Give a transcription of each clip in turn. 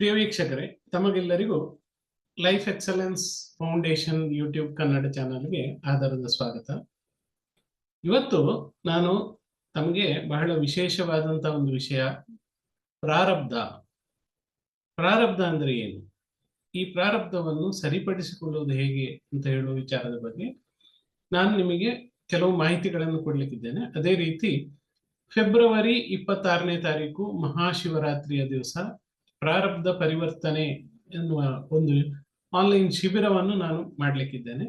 ಪ್ರಿಯ ವೀಕ್ಷಕರೇ, ತಮಗೆಲ್ಲರಿಗೂ life excellence foundation YouTube Kannada ಚಾನಲ್ಗೆ ಆಧಾರದ ಸ್ವಾಗತ. ಇವತ್ತು ನಾನು ತಮಗೆ ಬಹಳ ವಿಶೇಷವಾದಂತಹ ಒಂದು ವಿಷಯ, ಪ್ರಾರಬ್ಧ. ಪ್ರಾರಬ್ಧ ಅಂದ್ರೆ ಏನು? ಈ ಪ್ರಾರಬ್ಧವನ್ನು ಸರಿಪಡಿಸಿಕೊಳ್ಳುವುದು ಹೇಗೆ ಅಂತ ಹೇಳುವ ವಿಚಾರದ ಬಗ್ಗೆ ನಾನು ನಿಮಗೆ ಕೆಲವು ಮಾಹಿತಿಗಳನ್ನು ಕೊಡ್ಲಿಕ್ಕಿದ್ದೇನೆ. ಅದೇ ರೀತಿ ಫೆಬ್ರವರಿ ಇಪ್ಪತ್ತಾರನೇ ತಾರೀಕು ಮಹಾಶಿವರಾತ್ರಿಯ ದಿವಸ ಪ್ರಾರಬ್ಧ ಪರಿವರ್ತನೆ ಎನ್ನುವ ಒಂದು ಆನ್ಲೈನ್ ಶಿಬಿರವನ್ನು ನಾನು ಮಾಡಲಿಕ್ಕಿದ್ದೇನೆ.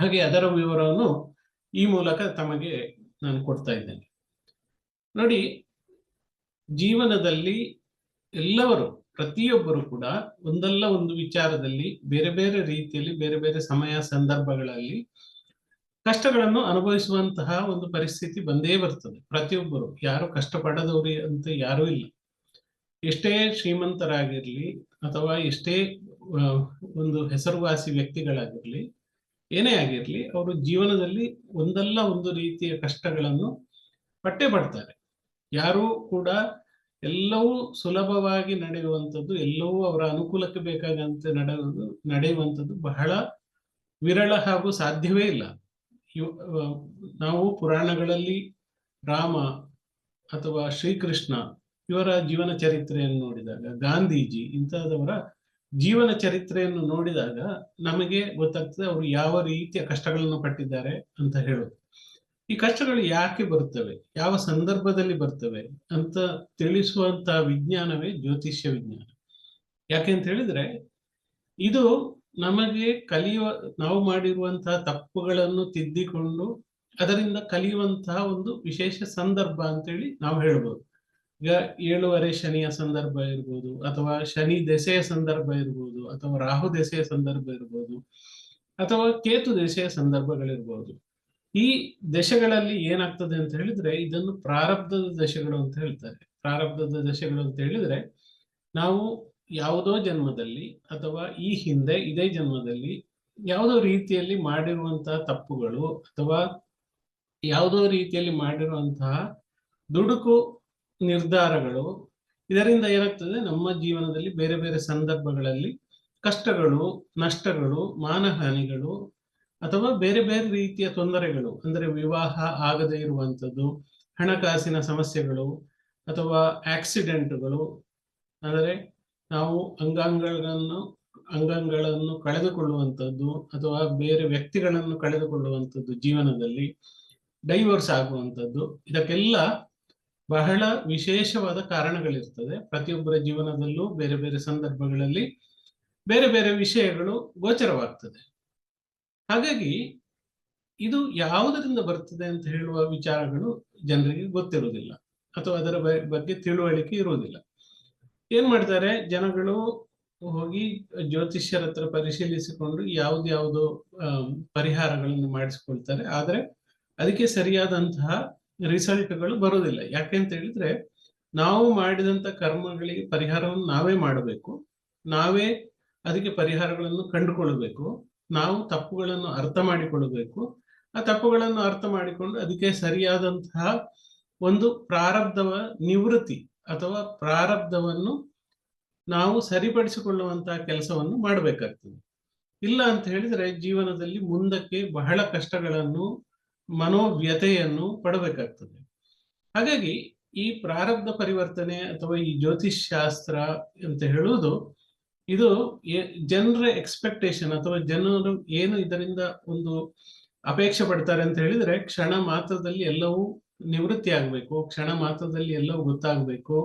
ಹಾಗೆ ಅದರ ವಿವರವನ್ನು ಈ ಮೂಲಕ ತಮಗೆ ನಾನು ಕೊಡ್ತಾ ಇದ್ದೇನೆ. ನೋಡಿ, ಜೀವನದಲ್ಲಿ ಎಲ್ಲವರು, ಪ್ರತಿಯೊಬ್ಬರು ಕೂಡ ಒಂದಲ್ಲ ಒಂದು ವಿಚಾರದಲ್ಲಿ, ಬೇರೆ ಬೇರೆ ರೀತಿಯಲ್ಲಿ, ಬೇರೆ ಬೇರೆ ಸಮಯ ಸಂದರ್ಭಗಳಲ್ಲಿ ಕಷ್ಟಗಳನ್ನು ಅನುಭವಿಸುವಂತಹ ಒಂದು ಪರಿಸ್ಥಿತಿ ಬಂದೇ ಬರ್ತದೆ. ಪ್ರತಿಯೊಬ್ಬರು, ಯಾರು ಕಷ್ಟಪಡದವರು ಅಂತ ಯಾರೂ ಇಲ್ಲ. ಎಷ್ಟೇ ಶ್ರೀಮಂತರಾಗಿರ್ಲಿ ಅಥವಾ ಎಷ್ಟೇ ಒಂದು ಹೆಸರುವಾಸಿ ವ್ಯಕ್ತಿಗಳಾಗಿರ್ಲಿ, ಏನೇ ಆಗಿರ್ಲಿ, ಅವರು ಜೀವನದಲ್ಲಿ ಒಂದಲ್ಲ ಒಂದು ರೀತಿಯ ಕಷ್ಟಗಳನ್ನು ಪಟ್ಟೆ ಪಡ್ತಾರೆ. ಯಾರೂ ಕೂಡ ಎಲ್ಲವೂ ಸುಲಭವಾಗಿ ನಡೆಯುವಂಥದ್ದು, ಎಲ್ಲವೂ ಅವರ ಅನುಕೂಲಕ್ಕೆ ಬೇಕಾದಂತೆ ನಡೆಯುವುದು ನಡೆಯುವಂಥದ್ದು ಬಹಳ ವಿರಳ ಹಾಗೂ ಸಾಧ್ಯವೇ ಇಲ್ಲ. ನಾವು ಪುರಾಣಗಳಲ್ಲಿ ರಾಮ ಅಥವಾ ಶ್ರೀಕೃಷ್ಣ ಇವರ ಜೀವನ ಚರಿತ್ರೆಯನ್ನು ನೋಡಿದಾಗ, ಗಾಂಧೀಜಿ ಇಂತಹದವರ ಜೀವನ ಚರಿತ್ರೆಯನ್ನು ನೋಡಿದಾಗ ನಮಗೆ ಗೊತ್ತಾಗ್ತದೆ ಅವರು ಯಾವ ರೀತಿಯ ಕಷ್ಟಗಳನ್ನು ಪಟ್ಟಿದ್ದಾರೆ ಅಂತ ಹೇಳೋದು. ಈ ಕಷ್ಟಗಳು ಯಾಕೆ ಬರ್ತವೆ ಯಾವ ಸಂದರ್ಭದಲ್ಲಿ ಬರ್ತವೆ ಅಂತ ತಿಳಿಸುವಂತಹ ವಿಜ್ಞಾನವೇ ಜ್ಯೋತಿಷ್ಯ ವಿಜ್ಞಾನ. ಯಾಕೆ ಅಂತ ಹೇಳಿದ್ರೆ, ಇದು ನಮಗೆ ಕಲಿಯುವ, ನಾವು ಮಾಡಿರುವಂತಹ ತಪ್ಪುಗಳನ್ನು ತಿದ್ದಿಕೊಂಡು ಅದರಿಂದ ಕಲಿಯುವಂತಹ ಒಂದು ವಿಶೇಷ ಸಂದರ್ಭ ಅಂತೇಳಿ ನಾವು ಹೇಳ್ಬೋದು. ಈಗ ಏಳುವರೆ ಶನಿಯ ಸಂದರ್ಭ ಇರ್ಬೋದು, ಅಥವಾ ಶನಿ ದೆಸೆಯ ಸಂದರ್ಭ ಇರ್ಬೋದು, ಅಥವಾ ರಾಹು ದೆಸೆಯ ಸಂದರ್ಭ ಇರ್ಬೋದು, ಅಥವಾ ಕೇತು ದೆಸೆಯ ಸಂದರ್ಭಗಳಿರ್ಬೋದು. ಈ ದಶೆಗಳಲ್ಲಿ ಏನಾಗ್ತದೆ ಅಂತ ಹೇಳಿದ್ರೆ, ಇದನ್ನು ಪ್ರಾರಬ್ಧದ ದಶೆಗಳು ಅಂತ ಹೇಳ್ತಾರೆ. ಪ್ರಾರಬ್ಧದ ದಶೆಗಳು ಅಂತ ಹೇಳಿದ್ರೆ, ನಾವು ಯಾವುದೋ ಜನ್ಮದಲ್ಲಿ ಅಥವಾ ಈ ಹಿಂದೆ ಇದೇ ಜನ್ಮದಲ್ಲಿ ಯಾವುದೋ ರೀತಿಯಲ್ಲಿ ಮಾಡಿರುವಂತಹ ತಪ್ಪುಗಳು ಅಥವಾ ಯಾವುದೋ ರೀತಿಯಲ್ಲಿ ಮಾಡಿರುವಂತಹ ದುಡುಕು ನಿರ್ಧಾರಗಳು ಇದರಿಂದ ಏನಾಗ್ತದೆ? ನಮ್ಮ ಜೀವನದಲ್ಲಿ ಬೇರೆ ಬೇರೆ ಸಂದರ್ಭಗಳಲ್ಲಿ ಕಷ್ಟಗಳು, ನಷ್ಟಗಳು, ಮಾನಹಾನಿಗಳು ಅಥವಾ ಬೇರೆ ಬೇರೆ ರೀತಿಯ ತೊಂದರೆಗಳು, ಅಂದರೆ ವಿವಾಹ ಆಗದೆ ಇರುವಂಥದ್ದು, ಹಣಕಾಸಿನ ಸಮಸ್ಯೆಗಳು ಅಥವಾ ಆಕ್ಸಿಡೆಂಟ್ಗಳು ಅಂದರೆ ನಾವು ಅಂಗಾಂಗಗಳನ್ನು ಅಂಗಾಂಗಗಳನ್ನು ಕಳೆದುಕೊಳ್ಳುವಂಥದ್ದು ಅಥವಾ ಬೇರೆ ವ್ಯಕ್ತಿಗಳನ್ನು ಕಳೆದುಕೊಳ್ಳುವಂಥದ್ದು ಜೀವನದಲ್ಲಿ ಡೈವರ್ಸ್ ಆಗುವಂಥದ್ದು, ಇದಕ್ಕೆಲ್ಲ ಬಹಳ ವಿಶೇಷವಾದ ಕಾರಣಗಳಿರ್ತದೆ. ಪ್ರತಿಯೊಬ್ಬರ ಜೀವನದಲ್ಲೂ ಬೇರೆ ಬೇರೆ ಸಂದರ್ಭಗಳಲ್ಲಿ ಬೇರೆ ಬೇರೆ ವಿಷಯಗಳು ಗೋಚರವಾಗ್ತದೆ. ಹಾಗಾಗಿ ಇದು ಯಾವುದರಿಂದ ಬರ್ತದೆ ಅಂತ ಹೇಳುವ ವಿಚಾರಗಳು ಜನರಿಗೆ ಗೊತ್ತಿರುವುದಿಲ್ಲ ಅಥವಾ ಅದರ ಬಗ್ಗೆ ತಿಳುವಳಿಕೆ ಇರುವುದಿಲ್ಲ. ಏನ್ ಮಾಡ್ತಾರೆ? ಜನಗಳು ಹೋಗಿ ಜ್ಯೋತಿಷ್ಯರ ಹತ್ರ ಪರಿಶೀಲಿಸಿಕೊಂಡು ಯಾವ್ದ್ಯಾವ್ದು ಪರಿಹಾರಗಳನ್ನು ಮಾಡಿಸ್ಕೊಳ್ತಾರೆ. ಆದ್ರೆ ಅದಕ್ಕೆ ಸರಿಯಾದಂತಹ ರಿಸಲ್ಟ್ಗಳು ಬರೋದಿಲ್ಲ. ಯಾಕೆ ಅಂತ ಹೇಳಿದ್ರೆ, ನಾವು ಮಾಡಿದಂತ ಕರ್ಮಗಳಿಗೆ ಪರಿಹಾರವನ್ನು ನಾವೇ ಮಾಡಬೇಕು. ನಾವೇ ಅದಕ್ಕೆ ಪರಿಹಾರಗಳನ್ನು ಕಂಡುಕೊಳ್ಬೇಕು ನಾವು ತಪ್ಪುಗಳನ್ನು ಅರ್ಥ ಮಾಡಿಕೊಳ್ಳಬೇಕು. ಆ ತಪ್ಪುಗಳನ್ನು ಅರ್ಥ ಮಾಡಿಕೊಂಡು ಅದಕ್ಕೆ ಸರಿಯಾದಂತಹ ಒಂದು ಪ್ರಾರಬ್ಧವ ನಿವೃತ್ತಿ ಅಥವಾ ಪ್ರಾರಬ್ಧವನ್ನು ನಾವು ಸರಿಪಡಿಸಿಕೊಳ್ಳುವಂತಹ ಕೆಲಸವನ್ನು ಮಾಡಬೇಕಾಗ್ತದೆ. ಇಲ್ಲ ಅಂತ ಹೇಳಿದ್ರೆ ಜೀವನದಲ್ಲಿ ಮುಂದಕ್ಕೆ ಬಹಳ ಕಷ್ಟಗಳನ್ನು ಮನೋವ್ಯತೆಯನ್ನು ಪಡಬೇಕಾಗ್ತದೆ. ಹಾಗಾಗಿ ಈ ಪ್ರಾರಬ್ಧ ಪರಿವರ್ತನೆ ಅಥವಾ ಈ ಜ್ಯೋತಿಷ್ ಶಾಸ್ತ್ರ ಅಂತ ಹೇಳುವುದು, ಇದು ಜನರ ಎಕ್ಸ್ಪೆಕ್ಟೇಷನ್ ಅಥವಾ ಜನರು ಏನು ಇದರಿಂದ ಒಂದು ಅಪೇಕ್ಷೆ ಪಡ್ತಾರೆ ಅಂತ ಹೇಳಿದ್ರೆ ಕ್ಷಣ ಮಾತ್ರದಲ್ಲಿ ಎಲ್ಲವೂ ನಿವೃತ್ತಿ ಆಗ್ಬೇಕು, ಕ್ಷಣ ಮಾತ್ರದಲ್ಲಿ ಎಲ್ಲವೂ ಗೊತ್ತಾಗ್ಬೇಕು,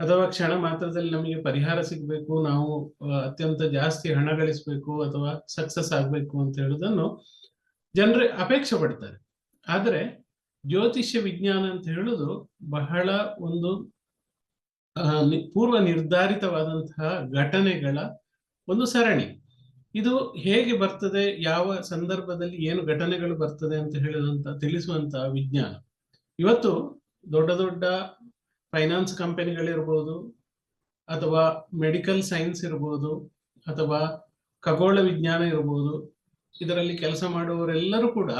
ಅಥವಾ ಕ್ಷಣ ಮಾತ್ರದಲ್ಲಿ ನಮಗೆ ಪರಿಹಾರ ಸಿಗ್ಬೇಕು, ನಾವು ಅತ್ಯಂತ ಜಾಸ್ತಿ ಹಣ ಗಳಿಸ್ಬೇಕು ಅಥವಾ ಸಕ್ಸಸ್ ಆಗ್ಬೇಕು ಅಂತ ಹೇಳುದನ್ನು ಜನರು ಅಪೇಕ್ಷೆ ಪಡ್ತಾರೆ. ಆದರೆ ಜ್ಯೋತಿಷ್ಯ ವಿಜ್ಞಾನ ಅಂತ ಹೇಳುದು ಬಹಳ ಒಂದು ಪೂರ್ವ ನಿರ್ಧಾರಿತವಾದಂತಹ ಘಟನೆಗಳ ಒಂದು ಸರಣಿ. ಇದು ಹೇಗೆ ಬರ್ತದೆ, ಯಾವ ಸಂದರ್ಭದಲ್ಲಿ ಏನು ಘಟನೆಗಳು ಬರ್ತದೆ ಅಂತ ಹೇಳಿದಂತ ತಿಳಿಸುವಂತಹ ವಿಜ್ಞಾನ. ಇವತ್ತು ದೊಡ್ಡ ದೊಡ್ಡ ಫೈನಾನ್ಸ್ ಕಂಪನಿಗಳಿರ್ಬೋದು ಅಥವಾ ಮೆಡಿಕಲ್ ಸೈನ್ಸ್ ಇರ್ಬೋದು ಅಥವಾ ಖಗೋಳ ವಿಜ್ಞಾನ ಇರ್ಬೋದು, ಇದರಲ್ಲಿ ಕೆಲಸ ಮಾಡುವವರೆಲ್ಲರೂ ಕೂಡ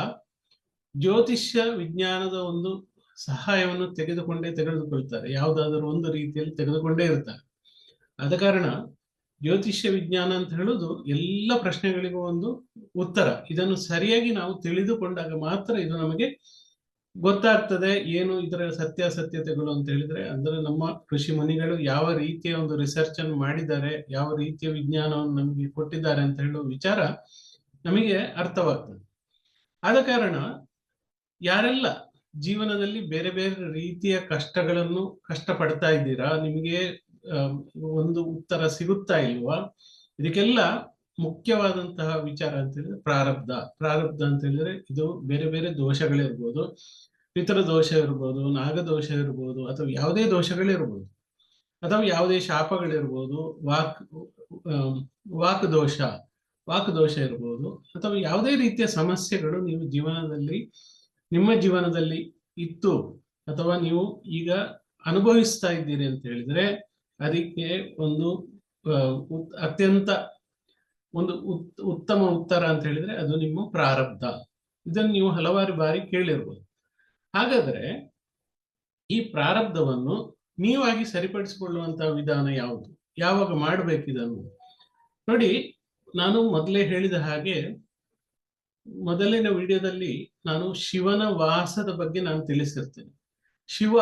ಜ್ಯೋತಿಷ್ಯ ವಿಜ್ಞಾನದ ಒಂದು ಸಹಾಯವನ್ನು ತೆಗೆದುಕೊಂಡೇ ತೆಗೆದುಕೊಳ್ತಾರೆ. ಯಾವುದಾದರೂ ಒಂದು ರೀತಿಯಲ್ಲಿ ತೆಗೆದುಕೊಂಡೇ ಇರ್ತಾರೆ. ಆದ ಕಾರಣ ಜ್ಯೋತಿಷ್ಯ ವಿಜ್ಞಾನ ಅಂತ ಹೇಳುದು ಎಲ್ಲ ಪ್ರಶ್ನೆಗಳಿಗೂ ಒಂದು ಉತ್ತರ. ಇದನ್ನು ಸರಿಯಾಗಿ ನಾವು ತಿಳಿದುಕೊಂಡಾಗ ಮಾತ್ರ ಇದು ನಮಗೆ ಗೊತ್ತಾಗ್ತದೆ ಏನು ಇದರ ಸತ್ಯಾಸತ್ಯತೆಗಳು ಅಂತ ಹೇಳಿದ್ರೆ, ಅಂದ್ರೆ ನಮ್ಮ ಕೃಷಿ ಮನಿಗಳು ಯಾವ ರೀತಿಯ ಒಂದು ರಿಸರ್ಚ್ ಅನ್ನು ಮಾಡಿದ್ದಾರೆ, ಯಾವ ರೀತಿಯ ವಿಜ್ಞಾನವನ್ನು ನಮಗೆ ಕೊಟ್ಟಿದ್ದಾರೆ ಅಂತ ಹೇಳುವ ವಿಚಾರ ನಮಗೆ ಅರ್ಥವಾಗ್ತದೆ. ಆದ ಕಾರಣ ಯಾರೆಲ್ಲ ಜೀವನದಲ್ಲಿ ಬೇರೆ ಬೇರೆ ರೀತಿಯ ಕಷ್ಟಗಳನ್ನು ಕಷ್ಟಪಡ್ತಾ ಇದ್ದೀರಾ, ನಿಮಗೆ ಒಂದು ಉತ್ತರ ಸಿಗುತ್ತಾ ಇಲ್ವಾ, ಇದಕ್ಕೆಲ್ಲ ಮುಖ್ಯವಾದಂತಹ ವಿಚಾರ ಅಂತ ಹೇಳಿದ್ರೆ ಪ್ರಾರಬ್ಧ. ಪ್ರಾರಬ್ಧ ಅಂತ ಹೇಳಿದ್ರೆ ಇದು ಬೇರೆ ಬೇರೆ ದೋಷಗಳಿರ್ಬೋದು ಪಿತೃ ದೋಷ ಇರ್ಬೋದು ನಾಗದೋಷ ಇರ್ಬೋದು, ಅಥವಾ ಯಾವುದೇ ದೋಷಗಳಿರ್ಬೋದು ಅಥವಾ ಯಾವುದೇ ಶಾಪಗಳಿರ್ಬೋದು, ವಾಕ್ ವಾಕ್ ದೋಷ ವಾಕ್ ದೋಷ ಇರ್ಬೋದು, ಅಥವಾ ಯಾವುದೇ ರೀತಿಯ ಸಮಸ್ಯೆಗಳು ನೀವು ಜೀವನದಲ್ಲಿ, ನಿಮ್ಮ ಜೀವನದಲ್ಲಿ ಇತ್ತು, ಅಥವಾ ನೀವು ಈಗ ಅನುಭವಿಸ್ತಾ ಇದ್ದೀರಿ ಅಂತ ಹೇಳಿದ್ರೆ, ಅದಕ್ಕೆ ಒಂದು ಅತ್ಯಂತ ಒಂದು ಉತ್ತಮ ಉತ್ತರ ಅಂತ ಹೇಳಿದ್ರೆ ಅದು ನಿಮ್ಮ ಪ್ರಾರಬ್ಧ. ಇದನ್ನು ನೀವು ಹಲವಾರು ಬಾರಿ ಕೇಳಿರ್ಬೋದು. ಹಾಗಾದ್ರೆ ಈ ಪ್ರಾರಬ್ಧವನ್ನು ನೀವಾಗಿ ಸರಿಪಡಿಸಿಕೊಳ್ಳುವಂತಹ ವಿಧಾನ ಯಾವುದು? ಯಾವಾಗ ಮಾಡಬೇಕಿದನ್ನು ನೋಡಿ, ನಾನು ಮೊದಲೇ ಹೇಳಿದ ಹಾಗೆ ಮೊದಲಿನ ವಿಡಿಯೋದಲ್ಲಿ ನಾನು ಶಿವನ ವಾಸದ ಬಗ್ಗೆ ನಾನು ತಿಳಿಸಿರ್ತೇನೆ. ಶಿವ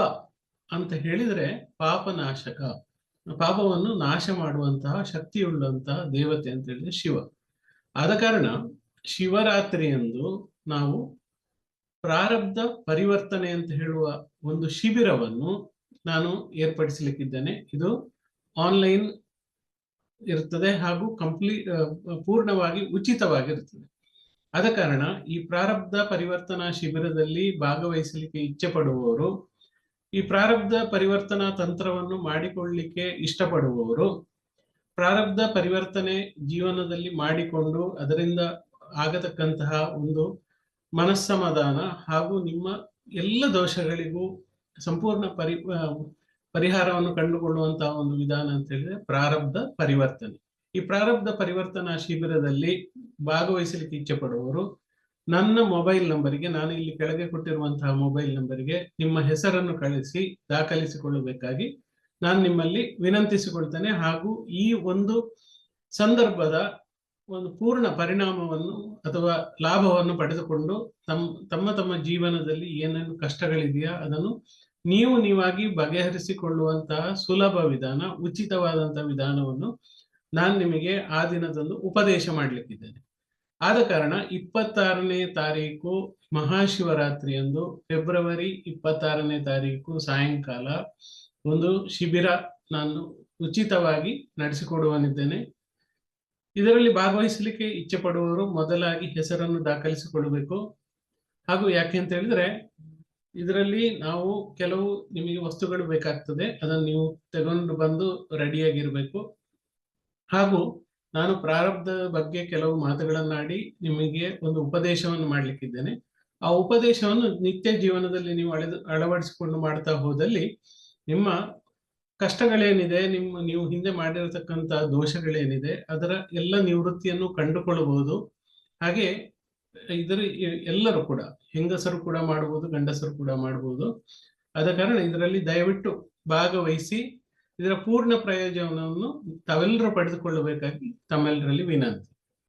ಅಂತ ಹೇಳಿದ್ರೆ ಪಾಪನಾಶಕ. ಪಾಪವನ್ನು ನಾಶ ಮಾಡುವಂತಹ ಶಕ್ತಿಯುಳ್ಳಂತಹ ದೇವತೆ ಅಂತ ಹೇಳಿದ್ರೆ ಶಿವ. ಆದ ಕಾರಣ ಶಿವರಾತ್ರಿಯಂದು ನಾವು ಪ್ರಾರಬ್ಧ ಪರಿವರ್ತನೆ ಅಂತ ಹೇಳುವ ಒಂದು ಶಿಬಿರವನ್ನು ನಾನು ಏರ್ಪಡಿಸಲಿಕ್ಕಿದ್ದೇನೆ. ಇದು ಆನ್ಲೈನ್ ಇರ್ತದೆ ಹಾಗೂ ಕಂಪ್ಲೀಟ್ ಪೂರ್ಣವಾಗಿ ಉಚಿತವಾಗಿರ್ತದೆ ಆದ ಕಾರಣ ಈ ಪ್ರಾರಬ್ಧ ಪರಿವರ್ತನಾ ಶಿಬಿರದಲ್ಲಿ ಭಾಗವಹಿಸಲಿಕ್ಕೆ ಇಚ್ಛೆ ಪಡುವವರು ಈ ಪ್ರಾರಬ್ಧ ಪರಿವರ್ತನಾ ತಂತ್ರವನ್ನು ಮಾಡಿಕೊಳ್ಳಿಕ್ಕೆ ಇಷ್ಟಪಡುವವರು ಪ್ರಾರಬ್ಧ ಪರಿವರ್ತನೆ ಜೀವನದಲ್ಲಿ ಮಾಡಿಕೊಂಡು ಅದರಿಂದ ಆಗತಕ್ಕಂತಹ ಒಂದು ಮನಸ್ಸಮಾಧಾನ ಹಾಗೂ ನಿಮ್ಮ ಎಲ್ಲ ದೋಷಗಳಿಗೂ ಸಂಪೂರ್ಣ ಪರಿ ಪರಿಹಾರವನ್ನು ಕಂಡುಕೊಳ್ಳುವಂತಹ ಒಂದು ವಿಧಾನ ಅಂತ ಹೇಳಿದ್ರೆ ಪ್ರಾರಬ್ಧ ಪರಿವರ್ತನೆ. ಈ ಪ್ರಾರಬ್ಧ ಪರಿವರ್ತನಾ ಶಿಬಿರದಲ್ಲಿ ಭಾಗವಹಿಸಲಿಕ್ಕೆ ಇಚ್ಛೆ ಪಡುವವರು ನನ್ನ ಮೊಬೈಲ್ ನಂಬರಿಗೆ ನಾನು ಇಲ್ಲಿ ಕೆಳಗೆ ಕೊಟ್ಟಿರುವಂತಹ ಮೊಬೈಲ್ ನಂಬರಿಗೆ ನಿಮ್ಮ ಹೆಸರನ್ನು ಕಳಿಸಿ ದಾಖಲಿಸಿಕೊಳ್ಳಬೇಕಾಗಿ ನಾನು ನಿಮ್ಮಲ್ಲಿ ವಿನಂತಿಸಿಕೊಳ್ತೇನೆ. ಹಾಗೂ ಈ ಒಂದು ಸಂದರ್ಭದ ಒಂದು ಪೂರ್ಣ ಪರಿಣಾಮವನ್ನು ಅಥವಾ ಲಾಭವನ್ನು ಪಡೆದುಕೊಂಡು ತಮ್ಮ ತಮ್ಮ ತಮ್ಮ ಜೀವನದಲ್ಲಿ ಏನೇನು ಕಷ್ಟಗಳಿದೆಯಾ ಅದನ್ನು ನೀವು ನೀವಾಗಿ ಬಗೆಹರಿಸಿಕೊಳ್ಳುವಂತಹ ಸುಲಭ ವಿಧಾನ, ಉಚಿತವಾದಂತಹ ವಿಧಾನವನ್ನು ನಾನು ನಿಮಗೆ ಆ ದಿನದಂದು ಉಪದೇಶ ಮಾಡಲಿಕ್ಕಿದ್ದೇನೆ. ಆದ ಕಾರಣ ಇಪ್ಪತ್ತಾರನೇ ತಾರೀಕು ಮಹಾಶಿವರಾತ್ರಿಯಂದು ಫೆಬ್ರವರಿ ಇಪ್ಪತ್ತಾರನೇ ತಾರೀಕು ಸಾಯಂಕಾಲ ಒಂದು ಶಿಬಿರ ನಾನು ಉಚಿತವಾಗಿ ನಡೆಸಿಕೊಡುವನಿದ್ದೇನೆ. ಇದರಲ್ಲಿ ಭಾಗವಹಿಸಲಿಕ್ಕೆ ಇಚ್ಛೆ ಪಡುವವರು ಮೊದಲಾಗಿ ಹೆಸರನ್ನು ದಾಖಲಿಸಿಕೊಳ್ಬೇಕು ಹಾಗೂ ಯಾಕೆ ಅಂತ ಹೇಳಿದ್ರೆ ಇದರಲ್ಲಿ ನಾವು ಕೆಲವು ನಿಮಗೆ ವಸ್ತುಗಳು ಬೇಕಾಗ್ತದೆ. ಅದನ್ನು ನೀವು ತಗೊಂಡು ಬಂದು ರೆಡಿಯಾಗಿರ್ಬೇಕು ಹಾಗೂ ನಾನು ಪ್ರಾರಬ್ಧದ ಬಗ್ಗೆ ಕೆಲವು ಮಾತುಗಳನ್ನಾಡಿ ನಿಮಗೆ ಒಂದು ಉಪದೇಶವನ್ನು ಮಾಡ್ಲಿಕ್ಕಿದ್ದೇನೆ. ಆ ಉಪದೇಶವನ್ನು ನಿತ್ಯ ಜೀವನದಲ್ಲಿ ನೀವು ಅಳೆದು, ಅಳವಡಿಸಿಕೊಂಡು ಮಾಡ್ತಾ ಹೋದಲ್ಲಿ ನಿಮ್ಮ ಕಷ್ಟಗಳೇನಿದೆ, ನಿಮ್ಮ, ನೀವು ಹಿಂದೆ ಮಾಡಿರತಕ್ಕಂತ ದೋಷಗಳೇನಿದೆ, ಅದರ ಎಲ್ಲ ನಿವೃತ್ತಿಯನ್ನು ಕಂಡುಕೊಳ್ಳಬಹುದು. ಹಾಗೆ ಇದರ ಎಲ್ಲರೂ ಕೂಡ, ಹೆಂಗಸರು ಕೂಡ ಮಾಡಬಹುದು ಗಂಡಸರು ಕೂಡ ಮಾಡಬಹುದು ಆದ ಕಾರಣ ಇದರಲ್ಲಿ ದಯವಿಟ್ಟು ಭಾಗವಹಿಸಿ ಇದರ ಪೂರ್ಣ ಪ್ರಯೋಜನವನ್ನು ತಾವೆಲ್ಲರೂ ಪಡೆದುಕೊಳ್ಳಬೇಕಾಗಿ ತಮ್ಮೆಲ್ಲರಲ್ಲಿ ವಿನಂತಿ.